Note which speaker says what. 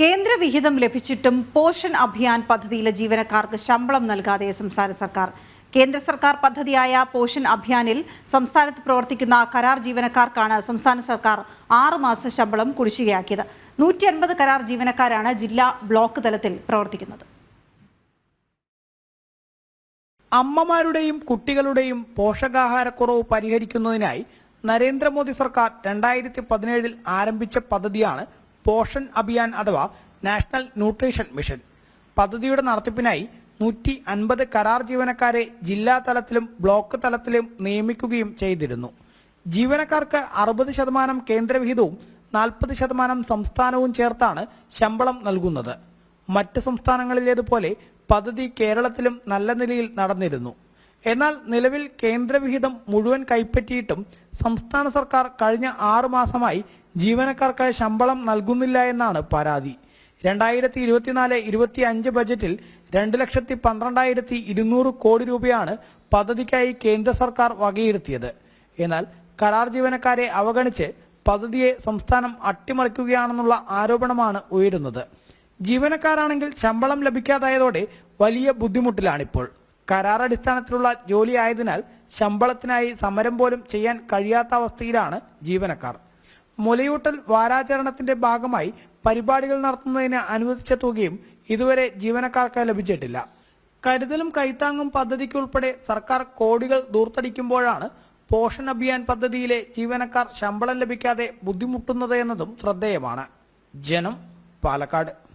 Speaker 1: കേന്ദ്ര വിഹിതം ലഭിച്ചിട്ടും പോഷൻ അഭിയാൻ പദ്ധതിയിലെ ജീവനക്കാർക്ക് ശമ്പളം നൽകാതെ സംസ്ഥാന സർക്കാർ. കേന്ദ്ര സർക്കാർ പദ്ധതിയായ പോഷൻ അഭിയാനിൽ സംസ്ഥാനത്ത് പ്രവർത്തിക്കുന്ന കരാർ ജീവനക്കാർക്കാണ് സംസ്ഥാന സർക്കാർ ആറുമാസ ശമ്പളം കുടിശ്ശികയാക്കിയത്. നൂറ്റി അൻപത് കരാർ ജീവനക്കാരാണ് ജില്ലാ ബ്ലോക്ക് തലത്തിൽ പ്രവർത്തിക്കുന്നത്.
Speaker 2: അമ്മമാരുടെയും കുട്ടികളുടെയും പോഷകാഹാരക്കുറവ് പരിഹരിക്കുന്നതിനായി നരേന്ദ്രമോദി സർക്കാർ രണ്ടായിരത്തി പതിനേഴിൽ ആരംഭിച്ച പദ്ധതിയാണ് പോഷൻ അഭിയാൻ അഥവാ നാഷണൽ ന്യൂട്രീഷൻ മിഷൻ. പദ്ധതിയുടെ നടത്തിപ്പിനായി നൂറ്റി അൻപത് കരാർ ജീവനക്കാരെ ജില്ലാ തലത്തിലും ബ്ലോക്ക് തലത്തിലും നിയമിക്കുകയും ചെയ്തിരുന്നു. ജീവനക്കാർക്ക് അറുപത് ശതമാനം കേന്ദ്രവിഹിതവും നാൽപ്പത് ശതമാനം സംസ്ഥാനവും ചേർത്താണ് ശമ്പളം നൽകുന്നത്. മറ്റ് സംസ്ഥാനങ്ങളിലേതുപോലെ പദ്ധതി കേരളത്തിലും നല്ല നിലയിൽ നടന്നിരുന്നു. എന്നാൽ നിലവിൽ കേന്ദ്രവിഹിതം മുഴുവൻ കൈപ്പറ്റിയിട്ടും സംസ്ഥാന സർക്കാർ കഴിഞ്ഞ ആറു മാസമായി ജീവനക്കാർക്ക് ശമ്പളം നൽകുന്നില്ല എന്നാണ് പരാതി. രണ്ടായിരത്തി ഇരുപത്തിനാല് ഇരുപത്തി അഞ്ച് ബജറ്റിൽ രണ്ട് ലക്ഷത്തി പന്ത്രണ്ടായിരത്തി ഇരുന്നൂറ് കോടി രൂപയാണ് പദ്ധതിക്കായി കേന്ദ്ര സർക്കാർ വകയിരുത്തിയത്. എന്നാൽ കരാർ ജീവനക്കാരെ അവഗണിച്ച് പദ്ധതിയെ സംസ്ഥാനം അട്ടിമറിക്കുകയാണെന്നുള്ള ആരോപണമാണ് ഉയരുന്നത്. ജീവനക്കാരാണെങ്കിൽ ശമ്പളം ലഭിക്കാതായതോടെ വലിയ ബുദ്ധിമുട്ടിലാണിപ്പോൾ. കരാർ അടിസ്ഥാനത്തിലുള്ള ജോലി ആയതിനാൽ ശമ്പളത്തിനായി സമരം പോലും ചെയ്യാൻ കഴിയാത്ത അവസ്ഥയിലാണ് ജീവനക്കാർ. മുലയൂട്ടൽ വാരാചരണത്തിന്റെ ഭാഗമായി പരിപാടികൾ നടത്തുന്നതിന് അനുവദിച്ച തുകയും ഇതുവരെ ജീവനക്കാർക്ക് ലഭിച്ചിട്ടില്ല. കരുതലും കൈത്താങ്ങും പദ്ധതിക്കുൾപ്പെടെ സർക്കാർ കോടികൾ ദൂർത്തടിക്കുമ്പോഴാണ് പോഷൺ അഭിയാൻ പദ്ധതിയിലെ ജീവനക്കാർ ശമ്പളം ലഭിക്കാതെ ബുദ്ധിമുട്ടുന്നത് എന്നതും ശ്രദ്ധേയമാണ്. ജനം പാലക്കാട്.